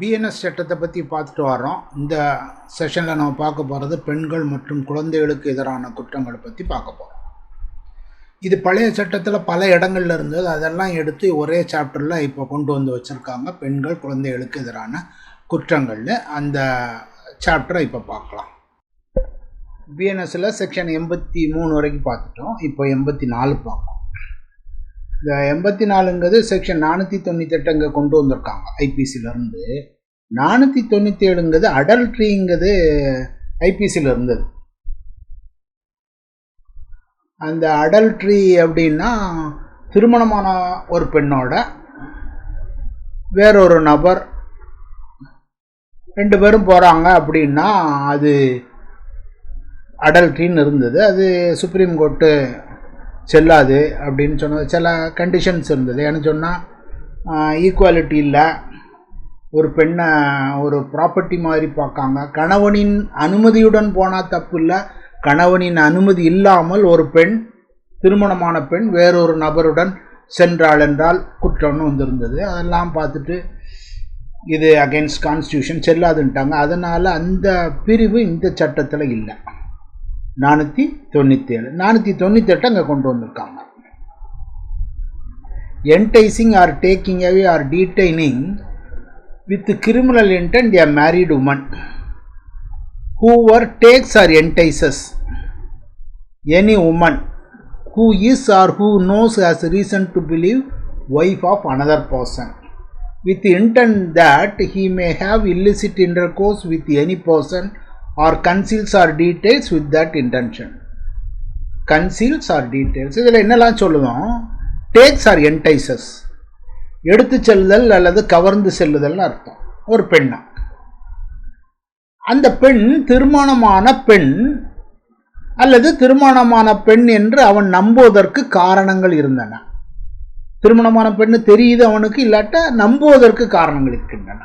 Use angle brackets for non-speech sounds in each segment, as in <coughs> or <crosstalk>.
BNS சட்டத்தை பற்றி பார்த்துட்டு வரோம் இந்த செஷனில் நம்ம பார்க்க போகிறது பெண்கள் மற்றும் குழந்தைகளுக்கு எதிரான குற்றங்களை பற்றி பார்க்க போகிறோம் இது பழைய சட்டத்தில் பல இடங்கள்ல இருந்தது. அதெல்லாம் எடுத்து ஒரே சாப்டரில் இப்போ கொண்டு வந்து வச்சுருக்காங்க. பெண்கள் குழந்தைகளுக்கு எதிரான குற்றங்களில் அந்த சாப்டரை இப்போ பார்க்கலாம். பிஎன்எஸ்ஸில் செக்ஷன் எண்பத்தி மூணு வரைக்கும் பார்த்துட்டோம். இப்போ எண்பத்தி நாலு பார்க்கலாம் இந்த எண்பத்தி நாலுங்கிறது செக்ஷன் நானூற்றி தொண்ணூத்தெட்டு அங்கே கொண்டு வந்திருக்காங்க ஐபிசியிலேருந்து நானூற்றி தொண்ணூற்றி ஏழுங்கிறது அடல்ட்ரிங்கிறது ஐபிசியில் இருந்தது. அந்த அடல்ட்ரி அப்படின்னா திருமணமான ஒரு பெண்ணோட வேறொரு நபர் ரெண்டு பேரும் போகிறாங்க அப்படின்னா அது அடல்ட்ரின்னு இருந்தது. அது சுப்ரீம் கோர்ட்டு செல்லாது அப்படின்னு சொன்னது. சில கண்டிஷன்ஸ் இருந்தது. என்ன சொன்னால் ஈக்குவாலிட்டி இல்லை ஒரு பெண்ணை ஒரு ப்ராப்பர்ட்டி மாதிரி பார்க்காங்க. கணவனின் அனுமதியுடன் போனால் தப்பு இல்லை. கணவனின் அனுமதி இல்லாமல் ஒரு பெண் திருமணமான பெண் வேறொரு நபருடன் சென்றாள் என்றால் குற்றம்னு வந்திருந்தது. அதெல்லாம் பார்த்துட்டு இது அகெயின்ஸ்ட் கான்ஸ்டியூஷன் செல்லாதுன்ட்டாங்க. அதனால் அந்த பிரிவு இந்த சட்டத்தில் இல்லை. நானூற்றி தொண்ணூற்றி ஏழு நானூற்றி தொண்ணூத்தெட்டு அங்கே கொண்டு வந்திருக்காங்க enticing or taking away or detaining with criminal intent a married woman whoever takes or entices any woman who is or who knows has reason to believe wife of another person with intent that he may have illicit intercourse with any person or conceals or details with that intention. Conceals or details. இதில் என்னெல்லாம் சொல்லுவோம் tax or என்டைசஸ் எடுத்து செல்லுதல் அல்லது கவர்ந்து செல்லுதல்னு அர்த்தம். ஒரு பெண்ணா. அந்த பெண் திருமணமான பெண் அல்லது திருமணமான பெண் என்று அவன் நம்புவதற்கு காரணங்கள் இருந்தன. திருமணமான பெண்ணு தெரியுது அவனுக்கு இல்லாட்ட நம்புவதற்கு காரணங்கள் இருக்கின்றன.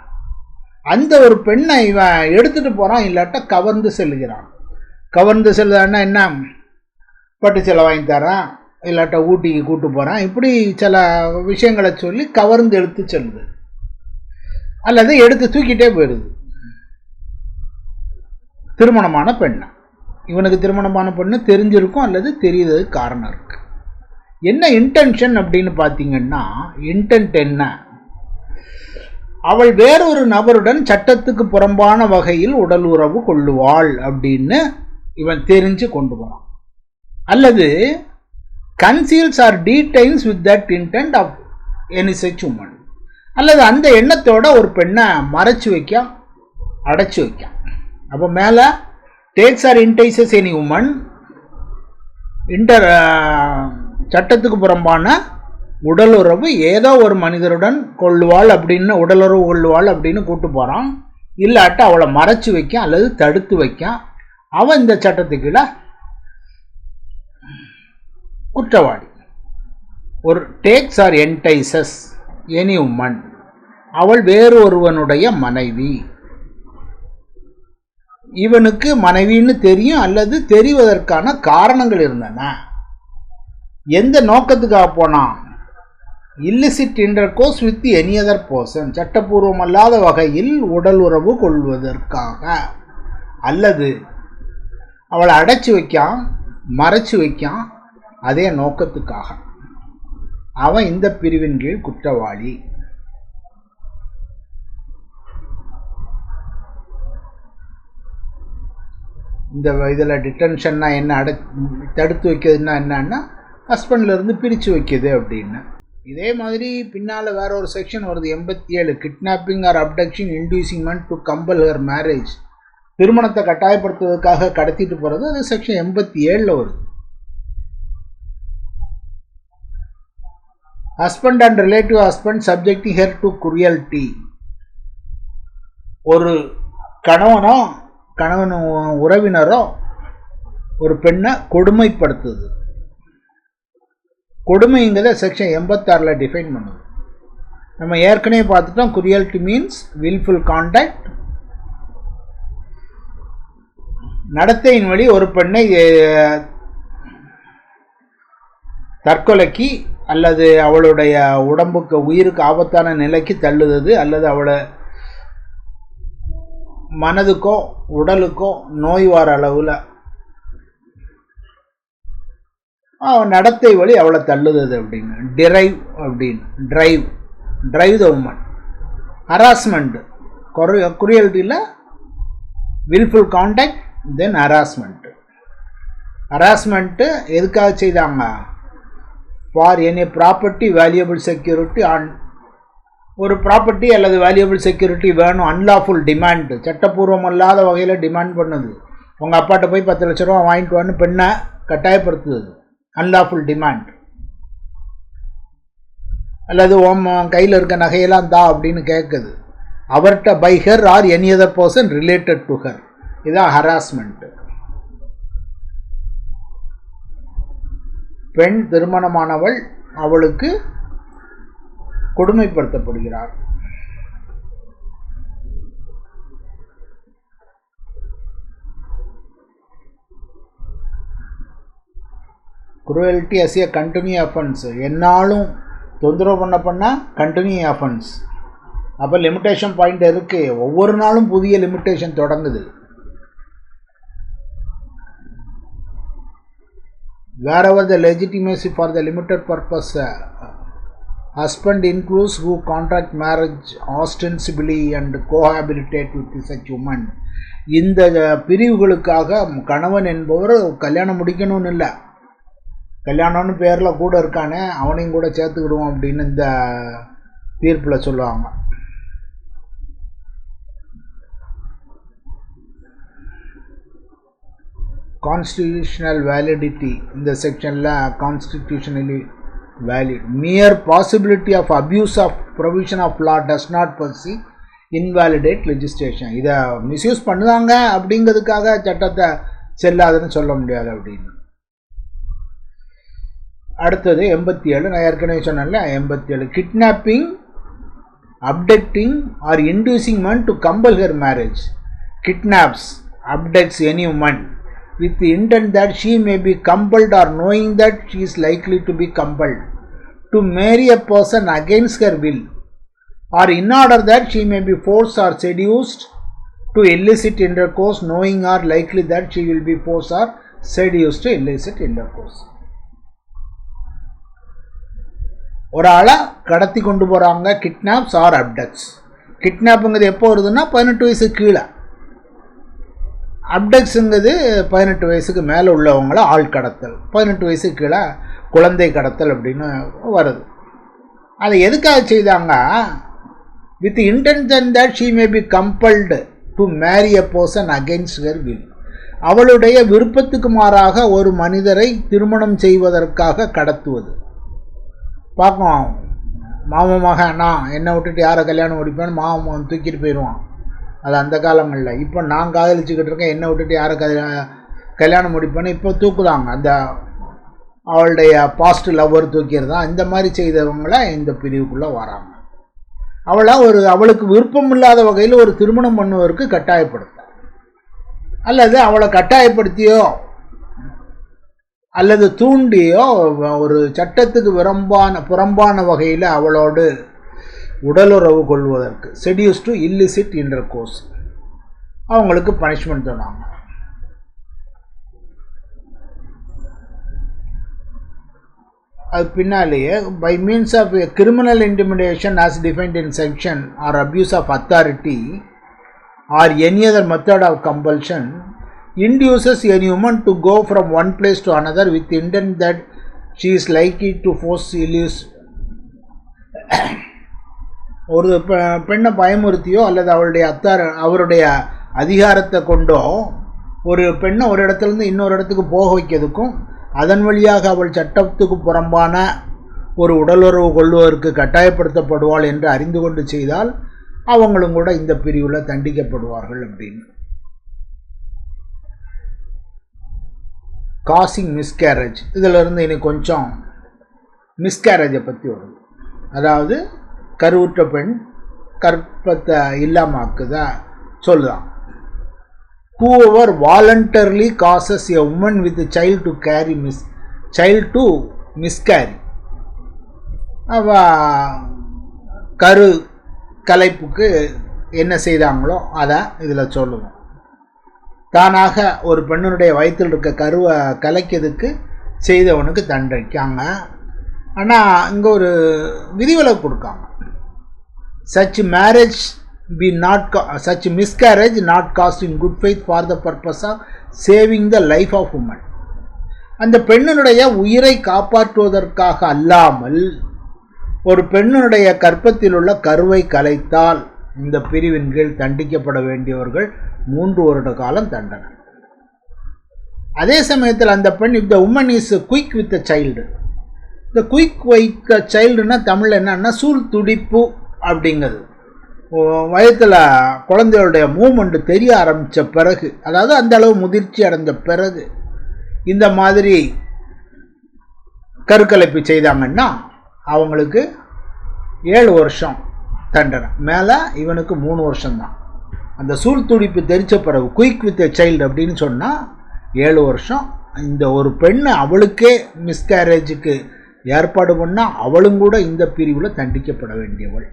அந்த ஒரு பெண்ணை இவன் எடுத்துகிட்டு போகிறான் இல்லாட்ட கவர்ந்து செல்கிறான் கவர்ந்து செல்லுதான்னா என்ன? பட்டு சில வாங்கி தரான் இல்லாட்ட ஊட்டிக்கு கூட்டு போகிறான் இப்படி சில விஷயங்களை சொல்லி கவர்ந்து எடுத்து செல்லுது. அல்லது எடுத்து தூக்கிட்டே போயிடுது. திருமணமான பெண்ணை. இவனுக்கு திருமணமான பெண்ணு தெரிஞ்சிருக்கும் அல்லது தெரியுறதுக்கு காரணம் இருக்குது என்ன இன்டென்ஷன் அப்படின்னு பார்த்தீங்கன்னா இன்டென்ட் என்ன? அவள் வேறொரு நபருடன் சட்டத்துக்கு புறம்பான வகையில் உடல் உறவு கொள்ளுவாள் அப்படின்னு இவன் தெரிஞ்சு கொண்டு போறான். அல்லது conceals or detains with that intent of any such woman அல்லது அந்த எண்ணத்தோட ஒரு பெண்ணை மறைச்சு வைக்க அடைச்சி வைக்க. அப்போ மேலே takes or entices any woman inter சட்டத்துக்கு புறம்பான உடலுறவு ஏதோ ஒரு மனிதருடன் கொள்ளுவாள் அப்படின்னு உடலுறவு கொள்ளுவாள் அப்படின்னு கூட்டு போகிறான் இல்லாட்ட அவளை மறைச்சு வைக்க அல்லது தடுத்து வைக்க அவன் இந்த சட்டத்துக்குள்ள குற்றவாளி. ஒரு takes or entices any woman அவள் வேறு ஒருவனுடைய மனைவி. இவனுக்கு மனைவின்னு தெரியும் அல்லது தெரிவதற்கான காரணங்கள் இருந்தன. எந்த நோக்கத்துக்காக போனான்? Illicit intercourse with any other person சட்டப்பூர்வம் அல்லாத வகையில் உடல் உறவு கொள்வதற்காக. அல்லது அவளை அடைச்சி வைக்கான் மறைச்சு வைக்கான் அதே நோக்கத்துக்காக. அவன் இந்த பிரிவின் கீழ் குற்றவாளி. இந்த இதில் டிட்டன்ஷன்னா என்ன அடை தடுத்து வைக்கிறதுனா என்னன்னா ஹஸ்பண்ட்லேருந்து பிரித்து வைக்கிது அப்படின்னு. இதே மாதிரி பின்னால் வேற ஒரு செக்ஷன் வருது எண்பத்தி ஏழு. Kidnapping or abduction inducement to compel her marriage திருமணத்தை கட்டாயப்படுத்துவதற்காக கடத்திட்டு போகிறது அது செக்ஷன் எண்பத்தி ஏழில் வருது. Husband and relative husband subject her to cruelty ஒரு கணவனோ கணவன் உறவினரோ ஒரு பெண்ணை கொடுமைப்படுத்துது. கொடுமைங்கிறத செக்ஷன் எண்பத்தாறில் டிஃபைன் பண்ணுது. நம்ம ஏற்கனவே பார்த்துட்டோம் குரியல்டி மீன்ஸ் வில்ஃபுல் கான்டாக்ட் நடத்தையின் வழி ஒரு பெண்ணை தற்கொலைக்கு அல்லது அவளுடைய உடம்புக்கு உயிருக்கு ஆபத்தான நிலைக்கு தள்ளுவது அல்லது அவளை மனதுக்கோ உடலுக்கோ நோய் அளவில் அவன் நடத்தை வழி அவளை தள்ளுது அப்படின்னு. டிரைவ் அப்படின்னு. Drive drive the woman harassment குறை குரியல்ட்டியில் wilful conduct then harassment harassment எதுக்காக செய்தாங்க? For any property valuable security on ஒரு ப்ராப்பர்ட்டி அல்லது வேல்யூபிள் செக்யூரிட்டி வேணும். அன்லாஃபுல் டிமாண்டு சட்டப்பூர்வம் அல்லாத வகையில் டிமாண்ட் பண்ணுது. உங்கள் அப்பாட்ட போய் பத்து லட்ச ரூபா வாங்கிட்டு வான்னு பெண்ணை கட்டாயப்படுத்துது. அன்லாஃபுல் டிமாண்ட் அல்லது ஓம் கையில் இருக்க நகையெல்லாம் தா அப்படின்னு கேட்குது. அவர்கிட்ட by her or any other person related to her. இதான் ஹராஸ்மெண்ட்டு பெண் திருமணமானவள் அவளுக்கு கொடுமைப்படுத்தப்படுகிறார் cruelty as a continue offence என்னாலும் தொந்தரவு பண்ண பண்ணால் கண்டினியூ அஃபன்ஸ் அப்போ லிமிட்டேஷன் பாயிண்ட் இருக்குது ஒவ்வொரு நாளும் புதிய லிமிட்டேஷன் தொடங்குது. Wherever the legitimacy for the limited purpose? Uh, husband includes who contract marriage ostensibly and cohabitate with such woman. இந்த பிரிவுகளுக்காக கணவன் என்பவர் கல்யாணம் முடிக்கணும்னு இல்லை. கல்யாணம்னு பேரில் கூட இருக்கானே அவனையும் கூட சேர்த்துக்கிடுவோம் அப்படின்னு இந்த தீர்ப்பில் சொல்லுவாங்க. கான்ஸ்டியூஷனல் வேலிடிட்டி இந்த செக்ஷனில் constitutionally valid mere possibility of abuse of provision of law does not per se invalidate legislation இதை மிஸ்யூஸ் பண்ணுவாங்க அப்படிங்கிறதுக்காக சட்டத்தை செல்லாதுன்னு சொல்ல முடியாது அப்படின்னு. அடுத்தது எண்பத்தி ஏழு நான் ஏற்கனவே சொன்னேன்ல எண்பத்தி ஏழு kidnapping abducting or inducing woman to compel her marriage kidnaps abducts any woman with the intent that she may be compelled or knowing that she is likely to be compelled to marry a person against her will or in order that she may be forced or seduced to illicit intercourse knowing or likely that she will be forced or seduced to illicit intercourse ஒரு ஆளை கடத்தி கொண்டு போகிறாங்க கிட்னாப்ஸ் R அப்டக்ஸ் கிட்னாப்புங்கிறது எப்போ வருதுன்னா பதினெட்டு வயசு கீழே. அப்டக்ஸுங்கிறது பதினெட்டு வயசுக்கு மேலே உள்ளவங்கள ஆள் கடத்தல். பதினெட்டு வயசுக்கு கீழே குழந்தை கடத்தல் அப்படின்னு வருது. அதை எதுக்காக செய்தாங்க? With intention that she may be compelled to marry a person against her will அவளுடைய விருப்பத்துக்கு மாறாக ஒரு மனிதரை திருமணம் செய்வதற்காக கடத்துவது. பார்ப்போம். மாமன் மகன் அண்ணா என்னை விட்டுட்டு யாரை கல்யாணம் முடிப்பேன்னு மாமன் தூக்கிட்டு போயிடுவான். அது அந்த காலங்களில் இப்போ நான் காதலிச்சுக்கிட்டு இருக்கேன் என்னை விட்டுட்டு யாரை கல்யாணம் முடிப்பேன்னு இப்போ தூக்குதாங்க அந்த அவளுடைய பாஸ்ட் லவ்வர் தூக்கிறதா இந்த மாதிரி செய்தவங்கள இந்த பிரிவுக்குள்ளே வராங்க. அவளை ஒரு அவளுக்கு விருப்பம் இல்லாத வகையில் ஒரு திருமணம் பண்ணுவதற்கு கட்டாயப்படுத்த. அல்லது அவளை கட்டாயப்படுத்தியோ அல்லது தூண்டியோ ஒரு சட்டத்துக்கு விரம்பான புறம்பான வகையில் அவளோடு உடலுறவு கொள்வதற்கு seduce to illicit intercourse அவங்களுக்கு பனிஷ்மெண்ட் தருவாங்க. அது பின்னாலேயே by means of criminal intimidation as defined in section or abuse of authority or any other method of compulsion induces a woman to go from one place to another with intent that she is likely to force illusion <coughs> ஒரு பெண்ணை பயமுறுத்தியோ அல்லது அவளுடைய அத்தார அவருடைய அதிகாரத்தை கொண்டோ ஒரு பெண்ணை ஒரு இடத்துலேருந்து இன்னொரு இடத்துக்கு போக வைக்கிறதுக்கும் அதன் வழியாக அவள் சட்டத்துக்கு புறம்பான ஒரு உடலுறவு கொள்வதற்கு கட்டாயப்படுத்தப்படுவாள் என்று அறிந்து கொண்டு செய்தால் அவங்களும் கூட இந்த பிரிவில் தண்டிக்கப்படுவார்கள் அப்படின்னு. காசிங் மிஸ்கேரேஜ் இதிலிருந்து இனி கொஞ்சம் மிஸ்கேரேஜை பற்றி வரும். அதாவது கருவுற்ற பெண் கற்பத்தை இல்லாமாக்குதா? சொல்லுதான் whoever voluntarily causes a woman with child to carry miss child to miscarry miscarry? அவ கரு கலைப்புக்கு என்ன செய்தாங்களோ அதை இதில் சொல்லுவோம். தானாக ஒரு பெண்ணினுடைய வயிற்றில் இருக்க கருவை கலைக்கிறதுக்கு செய்தவனுக்கு தண்டிக்காங்க ஆனால் இங்கே ஒரு விதிவிலக்கு கொடுக்காங்க. Such marriage be not such miscarriage not caused in good faith for the purpose of saving the life of woman அந்த பெண்ணினுடைய உயிரை காப்பாற்றுவதற்காக அல்லாமல் ஒரு பெண்ணினுடைய கற்பத்தில் உள்ள கருவை கலைத்தால் இந்த பிரிவின் கீழ் தண்டிக்கப்பட வேண்டியவர்கள் மூன்று வருட காலம் தண்டனை அதே சமயத்தில் அந்த பெண் if the woman is quick with child இந்த குயிக் வைக்க சைல்டுனா தமிழ் என்னன்னா சூழ் துடிப்பு அப்படிங்கிறது. வயத்தில் குழந்தைகளுடைய மூமெண்ட் தெரிய ஆரம்பித்த பிறகு அதாவது அந்த அளவு முதிர்ச்சி அடைந்த பிறகு இந்த மாதிரி கருக்கலைப்பு செய்தாங்கன்னா அவங்களுக்கு ஏழு வருஷம் தண்டனை. மேலே இவனுக்கு மூணு வருஷம்தான். அந்த சூழ் துடிப்பு தெரிச்ச பிறகு குயிக் வித் சைல்டு அப்படின்னு சொன்னால் ஏழு வருஷம். இந்த ஒரு பெண்ணை அவளுக்கே மிஸ்கேரேஜுக்கு ஏற்பாடு பண்ணால் அவளும் கூட இந்த பிரிவில் தண்டிக்கப்பட வேண்டியவள்.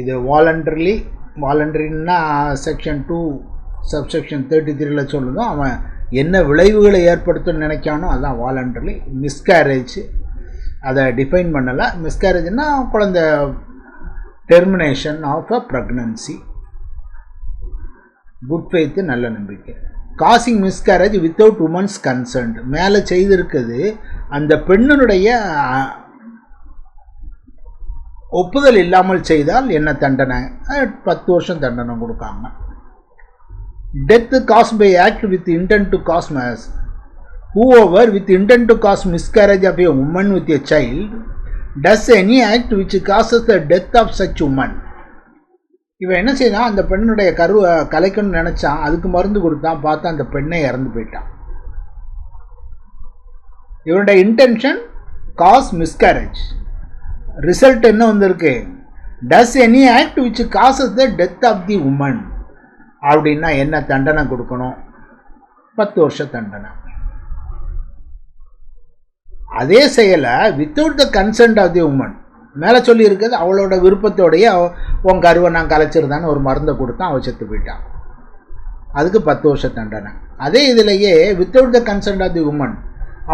இது வாலண்டர்லி வாலண்டரின்னா செக்ஷன் டூ சப்செக்ஷன் தேர்ட்டி த்ரீல சொல்லுதோ. அவன் என்ன விளைவுகளை ஏற்படுத்தணும்னு நினைக்கானோ அதான் வாலண்டர்லி மிஸ்கேரேஜ் அதை டிஃபைன் பண்ணலை. மிஸ்கேரேஜ்னா குழந்த termination of a pregnancy good faith நல்ல நம்பிக்கை. Causing miscarriage without woman's concerned மேலே செய்திருக்குது அந்த பெண்ணினுடைய ஒப்புதல் இல்லாமல் செய்தால் என்ன தண்டனை? பத்து வருஷம் தண்டனை கொடுக்காங்க death cause by act with intent to cause maze whoever with intent to cause miscarriage of a woman with a child does any act which causes the death of such woman இவன் என்ன செய்தான்? அந்த பெண்ணுடைய கருவை கலைக்கணும்னு நினச்சான். அதுக்கு மருந்து கொடுத்தான். பார்த்தா அந்த பெண்ணை இறந்து போயிட்டான். இவனுடைய இன்டென்ஷன் காஸ் மிஸ்கேரேஜ் ரிசல்ட் என்ன வந்திருக்கு? Does any act which causes the death of the woman அப்படின்னா என்ன தண்டனை கொடுக்கணும்? பத்து வருஷ தண்டனை. அதே செயலை without the consent of the woman மேலே சொல்லியிருக்கிறது அவளோட விருப்பத்தோடைய உன் கருவை நான் கலைச்சிருந்தான்னு ஒரு மருந்தை கொடுத்தான் அவள் செத்து போயிட்டான் அதுக்கு பத்து வருஷ தண்டனை. அதே இதிலேயே without the consent of the woman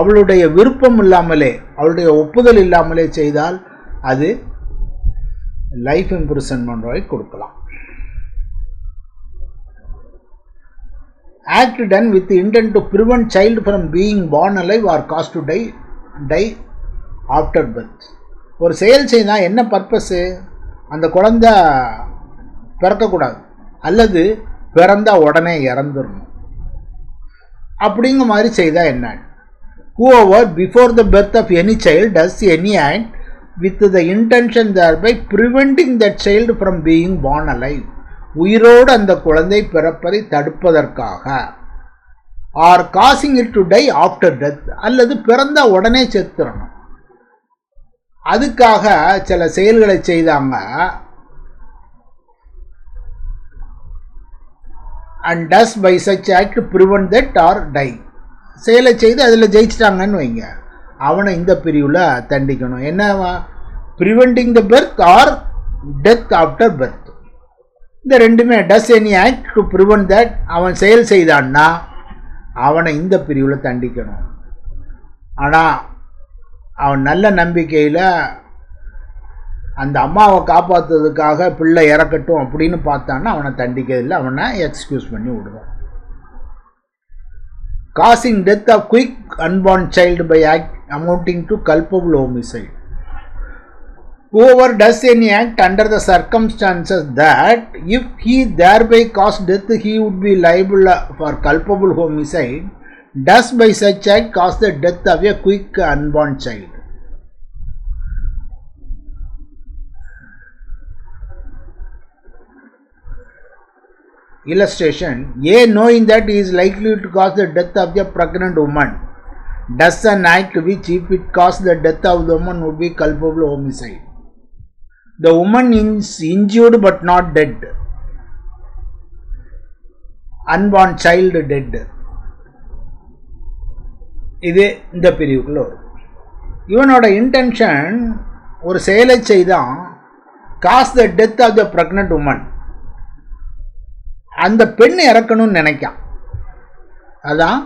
அவளுடைய விருப்பம் இல்லாமலே அவளுடைய ஒப்புதல் இல்லாமலே செய்தால் அது லைஃப் இம்ப்ரிசன்மெண்ட் வரை கொடுக்கலாம். Act done with intent to prevent child from being born alive or caused to die die after birth ஒரு செயல் செய்தால் என்ன பர்பஸ்ஸு அந்த குழந்த பிறக்கக்கூடாது. அல்லது பிறந்தால் உடனே இறந்துடணும் அப்படிங்கிற மாதிரி செய்தால் என்ன? Whoever before the birth of any child does any act with the intention thereby preventing that child from being born alive உயிரோடு அந்த குழந்தை பிறப்பதை தடுப்பதற்காக. Or causing it to die after death அல்லது பிறந்த உடனே செத்துடணும் அதுக்காக சில செயல்களை செய்தாங்க. And does by such act prevent that or die செயலை செய்து அதில் ஜெயிச்சிட்டாங்கன்னு வைங்க. அவனை இந்த பிரிவில் தண்டிக்கணும். என்ன? Preventing the birth or death after birth இந்த ரெண்டுமே does any act to prevent that அவன் செயல் செய்தான்னா அவனை இந்த பிரிவில் தண்டிக்கணும். ஆனால் அவன் நல்ல நம்பிக்கையில் அந்த அம்மாவை காப்பாற்றுறதுக்காக பிள்ளை இறக்கட்டும் அப்படின்னு பார்த்தான்னா அவனை தண்டிக்கிறதில்லை அவனை எக்ஸ்கியூஸ் பண்ணி விடுவான். Causing death of quick unborn child by act amounting to culpable homicide whoever does any act under the circumstances that if he thereby caused death he would be liable for culpable homicide. Does by such act cause the death of a quick unborn child. Illustration. A knowing that he is likely to cause the death of the pregnant woman. Does an act which if it caused the death of the woman would be culpable homicide the woman is injured but not dead. Unborn child dead இது இந்த பிரிவுக்குள்ள வரும். இவனோட intention ஒரு செயலை செய்தான். Cause the death of the pregnant woman அந்த பெண் இறக்கணும்னு நினைக்கான். அதான்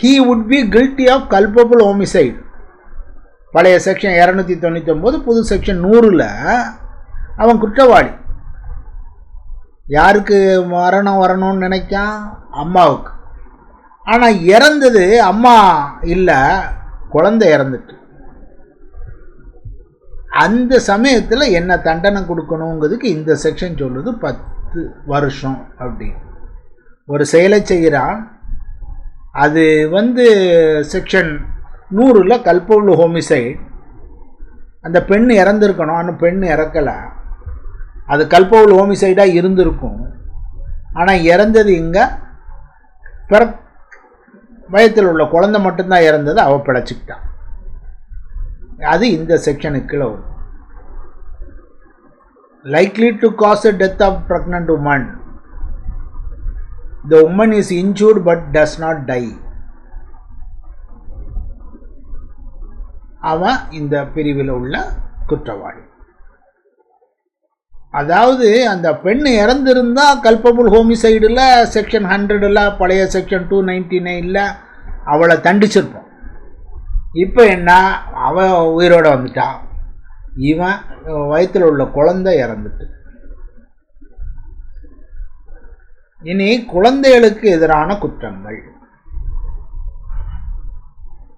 he would be guilty of culpable homicide பழைய செக்ஷன் இரநூத்தி தொண்ணூற்றி ஒம்பது புது செக்ஷன் நூறில் அவன் குற்றவாளி. யாருக்கு மரணம் வரணும்னு நினைக்கான்? அம்மாவுக்கு. ஆனால் இறந்தது அம்மா இல்லை குழந்தை இறந்துட்டு. அந்த சமயத்தில் என்ன தண்டனை கொடுக்கணுங்கிறதுக்கு இந்த செக்ஷன் சொல்லுது பத்து வருஷம் அப்படின்னு. ஒரு செயலை செய்கிறான். அது வந்து செக்ஷன் நூறில் கல்பவுல் ஹோமிசைட் அந்த பெண் இறந்துருக்கணும். ஆனால் பெண் இறக்கலை. அது கல்பவுல் ஹோமிசைடாக இருந்திருக்கும். ஆனால் இறந்தது இங்கே பிற வயத்தில் உள்ள குழந்தை மட்டும்தான் இறந்தது. அவள் பிழைச்சிக்கிட்டான் அது இந்த செக்ஷனுக்கு கீழே வரும். Likely to cause a death of pregnant woman the woman is injured but does not die அவன் இந்த பிரிவில் உள்ள குற்றவாளி. அதாவது அந்த பெண் இறந்திருந்தா கல்பபுள் ஹோமிசைடில் செக்ஷன் ஹண்ட்ரடில் பழைய செக்ஷன் டூ நைன்டி நைனில் அவளை தண்டிச்சிருப்போம். இப்போ என்ன? அவன் உயிரோடு வந்துட்டான் இவன் வயிற்றில் உள்ள குழந்தை இறந்துட்டு. இனி குழந்தைகளுக்கு எதிரான குற்றங்கள்.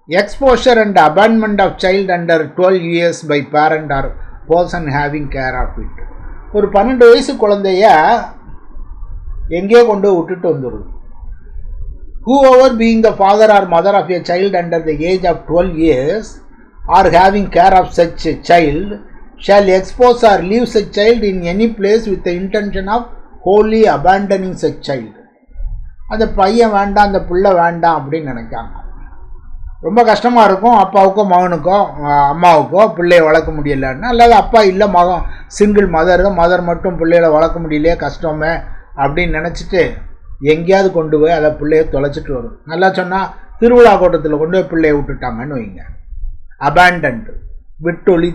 Exposure and abandonment of child under twelve years by parent or person having care of it ஒரு பன்னெண்டு வயசு குழந்தைய எங்கேயோ கொண்டு விட்டுட்டு வந்துடுது whoever being the father or mother of a child under the age of twelve years or having care of such child shall expose or leave such child in any place with the intention of wholly abandoning such child அந்த பையன் வேண்டாம் அந்த பிள்ளை வேண்டாம் அப்படின்னு நினைக்காங்க. ரொம்ப கஷ்டமாக இருக்கும் அப்பாவுக்கோ மகனுக்கோ அம்மாவுக்கோ பிள்ளைய வளர்க்க முடியலன்னு அல்லது அப்பா இல்லை மகன் சிங்கிள் மதர் தான் மதர் மட்டும் பிள்ளைகளை வளர்க்க முடியலையே கஷ்டமே அப்படின்னு நினச்சிட்டு எங்கேயாவது கொண்டு போய் அதை பிள்ளைய தொலைச்சிட்டு வரும். நல்லா சொன்னால் திருவிழா கூட்டத்தில் கொண்டு போய் பிள்ளைய விட்டுட்டாங்கன்னு வைங்க. அபேண்டன்டு விட்டொலி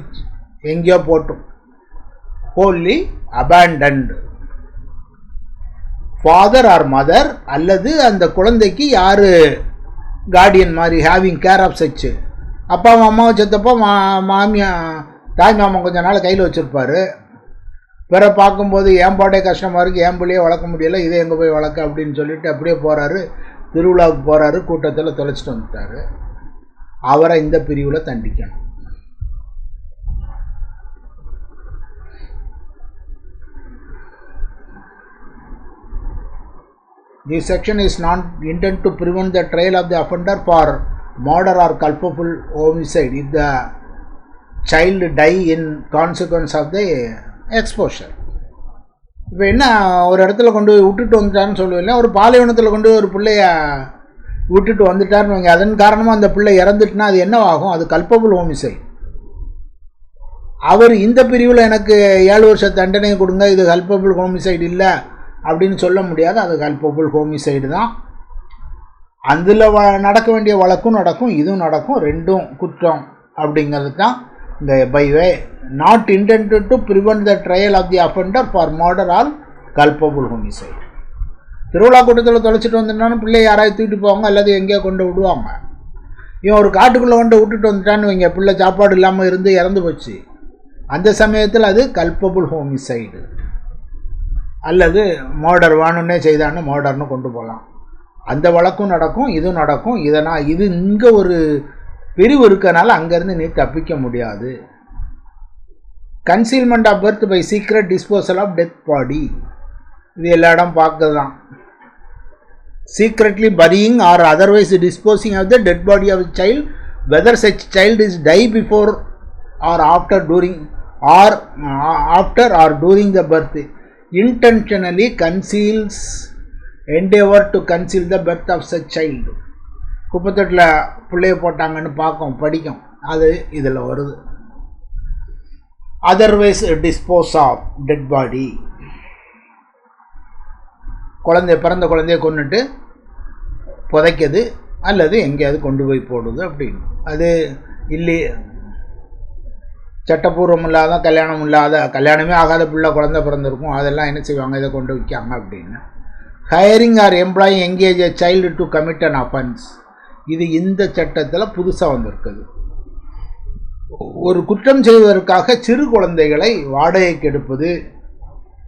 எங்கேயோ போட்டும். Wholly abandoned father or mother அல்லது அந்த குழந்தைக்கு யார் கார்டியன் மாதிரி ஹேவிங் கேர் ஆஃப் சச்சு அப்பாவும் அம்மாவை செத்தப்போ மா மாமியா தாய் மாமா கொஞ்ச நாள் கையில் வச்சுருப்பாரு. பிற பார்க்கும்போது என் பாட்டே கஷ்டமாக இருக்குது என் பிள்ளையே வளர்க்க முடியலை இதை எங்கே போய் வளர்க்க அப்படின்னு சொல்லிட்டு அப்படியே போகிறாரு திருவிழாவுக்கு போகிறாரு கூட்டத்தில் தொலைச்சிட்டு வந்துட்டார். அவரை இந்த பிரிவில் தண்டிக்கணும். This section is not intended to prevent the trial of the offender for murder or culpable homicide if the child die in consequence of the exposure. இப்போ என்ன ஒரு இடத்துல கொண்டு போய் விட்டுட்டு வந்துட்டான்னு சொல்லுவேன் ஒரு பாலைவனத்தில் கொண்டு போய் ஒரு பிள்ளைய விட்டுட்டு வந்துட்டாருன்னு வைங்க. அதன் காரணமாக அந்த பிள்ளை இறந்துட்டுனா அது என்னவாகும்? அது கல்பபுள் ஹோமிசைட் அவர் இந்த பிரிவில் எனக்கு ஏழு வருஷ தண்டனை கொடுங்க இது கல்பபுள் ஹோமிசைட் இல்லை. அப்படின்னு சொல்ல முடியாது. அது கல்பபுள் ஹோமிசைடு தான். அதில் வ நடக்க வேண்டிய வழக்கும் நடக்கும் இதுவும் நடக்கும் ரெண்டும் குற்றம் அப்படிங்கிறது தான் இந்த by way not intended to prevent the trial of the offender for murder or culpable homicide. திருவிழா கூட்டத்தில் தொலைச்சிட்டு வந்துட்டான்னு பிள்ளை யாராவது தூக்கிட்டு போவாங்க அல்லது எங்கேயோ கொண்டு விடுவாங்க. இவன் ஒரு காட்டுக்குள்ளே கொண்டு விட்டுட்டு வந்துட்டான்னு வைங்க பிள்ளை சாப்பாடு இல்லாமல் இருந்து இறந்து போச்சு. அந்த சமயத்தில் அது கல்பபுள் ஹோமிசைடு. அல்லது மோடர் வேணும்னே செய்தான்னு மோடர்னு கொண்டு போகலாம் அந்த வழக்கும் நடக்கும் இதுவும் நடக்கும். இதனால் இது இங்கே ஒரு பிரிவு இருக்கனால அங்கேருந்து நீ தப்பிக்க முடியாது. Concealment of birth by secret disposal of death body இது எல்லா இடம் பார்க்கறது தான் secretly burying or otherwise disposing of the dead body of child whether such child is die before or after during or after or during the birth intentionally conceals endeavor to conceal the birth of such child. குப்பத்தொட்டில் பிள்ளைய போட்டாங்கன்னு பார்க்கும் படிக்கும். அது இதில் வருது. Otherwise dispose of dead body குழந்தைய பிறந்த குழந்தைய கொண்டுட்டு புதைக்குது அல்லது எங்கேயாவது கொண்டு போய் போடுது அப்படின்னு. அது இல்லை சட்டப்பூர்வம் இல்லாத கல்யாணம் இல்லாத கல்யாணமே ஆகாத பிள்ளை குழந்த பிறந்திருக்கும். அதெல்லாம் என்ன செய்வாங்க? இதை கொண்டு விற்காங்க அப்படின்னு. Hiring or employee engage a child to commit an offence இது இந்த சட்டத்தில் புதுசாக வந்திருக்குது. ஒரு குற்றம் செய்வதற்காக சிறு குழந்தைகளை வாடகைக்கு எடுப்பது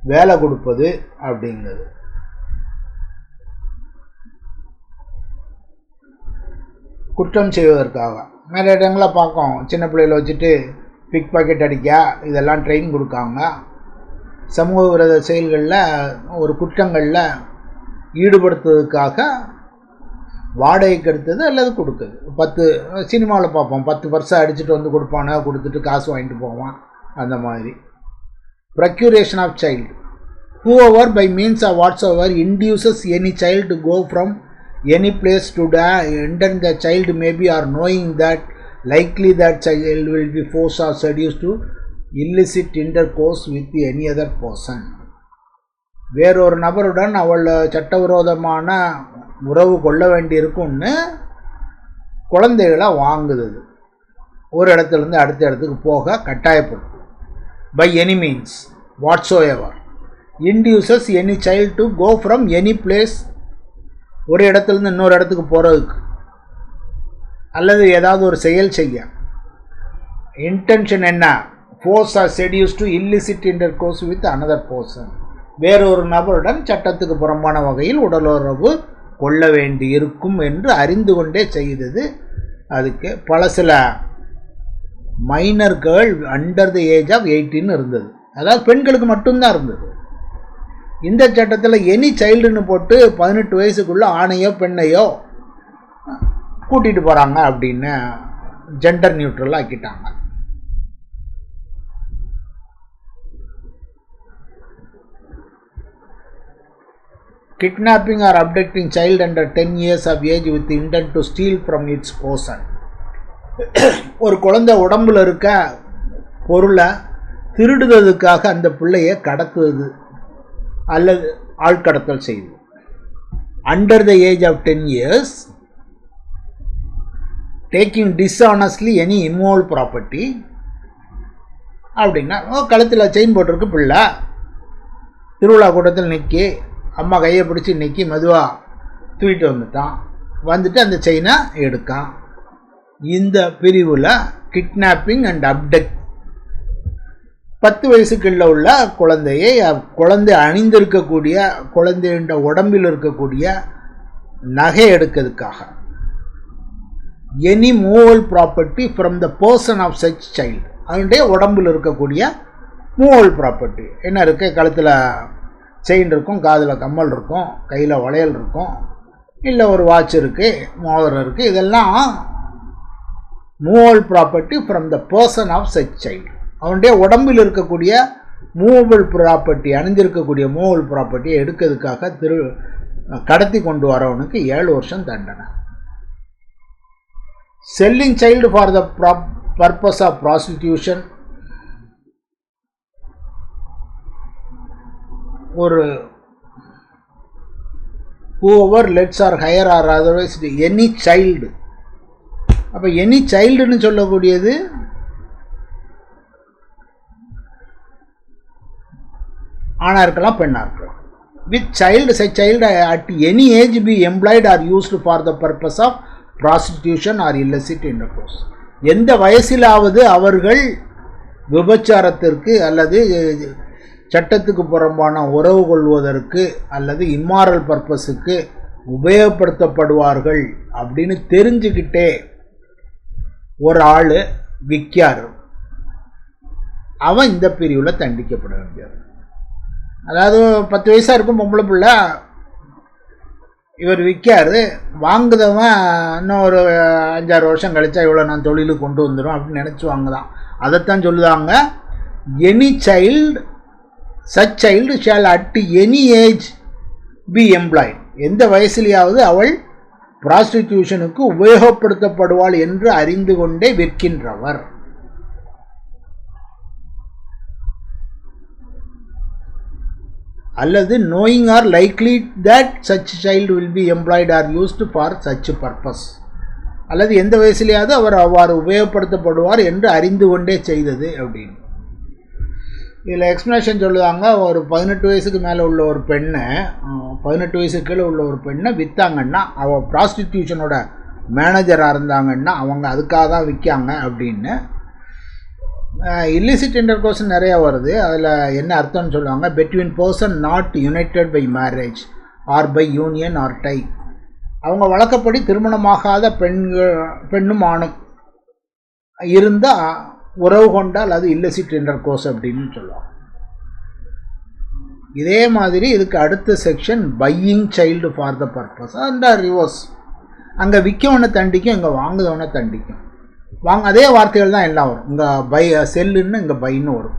வேலை கொடுப்பது அப்படிங்கிறது. குற்றம் செய்வதற்காக. நிறைய இடங்களில் பார்க்கும். சின்ன பிள்ளைகளை வச்சுட்டு பிக் பாக்கெட் அடிக்க இதெல்லாம் ட்ரெயின் கொடுக்காங்க சமூக விரோத செயல்களில் ஒரு குற்றங்களில் ஈடுபடுத்துவதற்காக வாடகைக்கு எடுத்தது அல்லது கொடுக்குது பத்து சினிமாவில் பார்ப்போம். பத்து வருஷம் அடிச்சுட்டு வந்து கொடுப்பானோ கொடுத்துட்டு காசு வாங்கிட்டு போவான். அந்த மாதிரி. Procuration of child whoever by means of whatsoever induces any child go from any place to the and the child maybe or knowing that likely that child will be forced or seduced to illicit intercourse with any other person. வேறொரு நபருடன் அவள் சட்டவிரோதமான உறவு கொள்ள வேண்டியிருக்கும்னு குழந்தைகளை வாங்குது ஒரு இடத்துலேருந்து அடுத்த இடத்துக்கு போக கட்டாயப்படும். By any means whatsoever induces any child to go from any place ஒரு இடத்துலேருந்து இன்னொரு இடத்துக்கு போகிறதுக்கு அல்லது ஏதாவது ஒரு செயல் செய்ய. இன்டென்ஷன் என்ன? Force or seduce to illicit intercourse with another person வேறொரு நபருடன் சட்டத்துக்கு புறம்பான வகையில் உடலுறவு கொள்ள வேண்டி இருக்கும் என்று அறிந்து கொண்டே செய்தது. அதுக்கு பல சில minor girl under the age of எயிட்டின்னு இருந்தது. அதாவது பெண்களுக்கு மட்டும்தான் இருந்தது. இந்த சட்டத்தில் எனி சைல்டுன்னு போட்டு பதினெட்டு வயசுக்குள்ளே ஆணையோ பெண்ணையோ கூட்டிகிட்டு போகிறாங்க அப்படின்னு ஜெண்டர் நியூட்ரலாக ஆக்கிட்டாங்க. Kidnapping or abducting child under ten years of age with intent to steal from its person ஒரு குழந்தை உடம்புல இருக்க பொருளை திருடுறதுக்காக அந்த பிள்ளைய கடத்துவது அல்லது ஆழ்கடத்தல் செய்து under the age of ten years taking dishonestly any immovable property அப்படின்னா ஓ கழுத்தில் செயின் போட்டிருக்கு பிள்ளை. திருவிழா கூட்டத்தில் நிற்கி அம்மா கையை பிடிச்சி நிற்கி மெதுவாக தூக்கிட்டு வந்துட்டான். வந்துட்டு அந்த செயினை எடுக்கான். இந்த பிரிவில் கிட்னாப்பிங் அண்ட் அப்டக்ட் பத்து வயசுக்குள்ள உள்ள குழந்தையை குழந்தை அணிந்திருக்கக்கூடிய குழந்தைன்ற உடம்பில் இருக்கக்கூடிய நகை எடுக்கிறதுக்காக. Any movable property from the person of such child அதனுடைய உடம்பில் இருக்கக்கூடிய மூவல் ப்ராப்பர்ட்டி என்ன இருக்குது கழுத்தில் செயின் இருக்கும் காதில் கம்மல் இருக்கும் கையில் வளையல் இருக்கும் இல்லை ஒரு வாட்ச் இருக்குது மோதிரம் இருக்குது இதெல்லாம் movable property from the person of such child அவனுடைய உடம்பில் இருக்கக்கூடிய மூவபிள் ப்ராப்பர்ட்டி அணிஞ்சிருக்கக்கூடிய மூவல் ப்ராப்பர்ட்டியை எடுக்கிறதுக்காக திரு கடத்தி கொண்டு வரவனுக்கு ஏழு வருஷம் தண்டனை. Selling child for the purpose of prostitution ஒரு whoever lets or hire or otherwise any child அப்போ எனி சைல்டுன்னு சொல்லக்கூடியது ஆணாக இருக்கலாம் பெண்ணாக இருக்கலாம் with child such child at any age be employed or used for the purpose of prostitution or illicit intercourse எந்த வயசிலாவது அவர்கள் விபச்சாரத்திற்கு அல்லது சட்டத்துக்கு புறம்பான உறவு கொள்வதற்கு அல்லது இம்மாரல் பர்பஸுக்கு உபயோகப்படுத்தப்படுவார்கள் அப்படின்னு தெரிஞ்சுக்கிட்டே ஒரு ஆள் விற்கார். அவன் இந்த பிரிவில் தண்டிக்கப்பட வேண்டியது அதாவது பத்து வயசாக இருக்கும் பொம்பளை பிள்ளை இவர் விற்காரு வாங்குதவன் இன்னும் ஒரு அஞ்சாறு வருஷம் கழிச்சா இவ்வளோ நான் தொழிலுக்கு கொண்டு வந்துடும் அப்படின்னு நினச்சி வாங்குதான். அதைத்தான் சொல்லுதாங்க any child such child shall at any age be employed எந்த வயசுலையாவது அவள் ப்ராஸ்டிடியூஷனுக்கு உபயோகப்படுத்தப்படுவாள் என்று அறிந்து கொண்டே விற்கின்றவர். அல்லது knowing or likely that such child will be employed or used for such purpose அல்லது எந்த வயசுலையாவது அவர் அவ்வாறு உபயோகப்படுத்தப்படுவார் என்று அறிந்து கொண்டே செய்தது அப்படின்னு. இதில் எக்ஸ்ப்ளனேஷன் சொல்லுவாங்க ஒரு பதினெட்டு வயசுக்கு மேலே உள்ள ஒரு பெண்ணை பதினெட்டு வயசுக்கு கீழே உள்ள ஒரு பெண்ணை விற்றாங்கன்னா அவள் ப்ராஸ்டிடியூஷனோட மேனேஜராக இருந்தாங்கன்னா அவங்க அதுக்காக தான் விற்காங்க அப்படின்னு இல்லிசிட் இன்டர்கோர்ஸ் நிறையா வருது. அதில் என்ன அர்த்தம்னு சொல்லுவாங்க? Between person not united by marriage or by union or tie அவங்க வழக்கப்படி திருமணமாகாத பெண்கள் பெண்ணும் ஆணும் இருந்தால் உறவு கொண்டால் அது இல்லிசிட் இன்டர்கோர்ஸ் அப்படின்னு சொல்லுவாங்க. இதே மாதிரி இதுக்கு அடுத்த section buying child for the purpose and reverse அங்கே விற்கவனை தண்டிக்கும் இங்கே வாங்குதவனை தண்டிக்கும். வாங்க அதே வார்த்தைகள் தான் எல்லாம் வரும். இங்கே பை செல்லுன்னு இங்கே பைன்னு வரும்.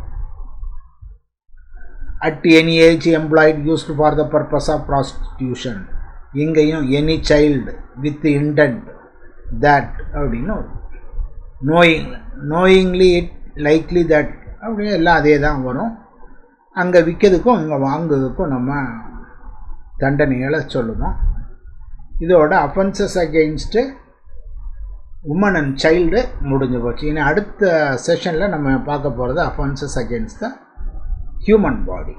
At any age employed used for the purpose of prostitution இங்கேயும் any child with intent that அப்படின்னு வரும். Knowing knowingly it likely that அப்படின்னு எல்லாம் அதே தான் வரும். அங்கே விற்கிறதுக்கும் இங்கே வாங்குறதுக்கும் நம்ம தண்டனைகளை சொல்லுவோம். இதோட offences against woman and child முடிஞ்சு போச்சு. இனி அடுத்த செஷனில் நம்ம பார்க்க போகிறது offences against the human body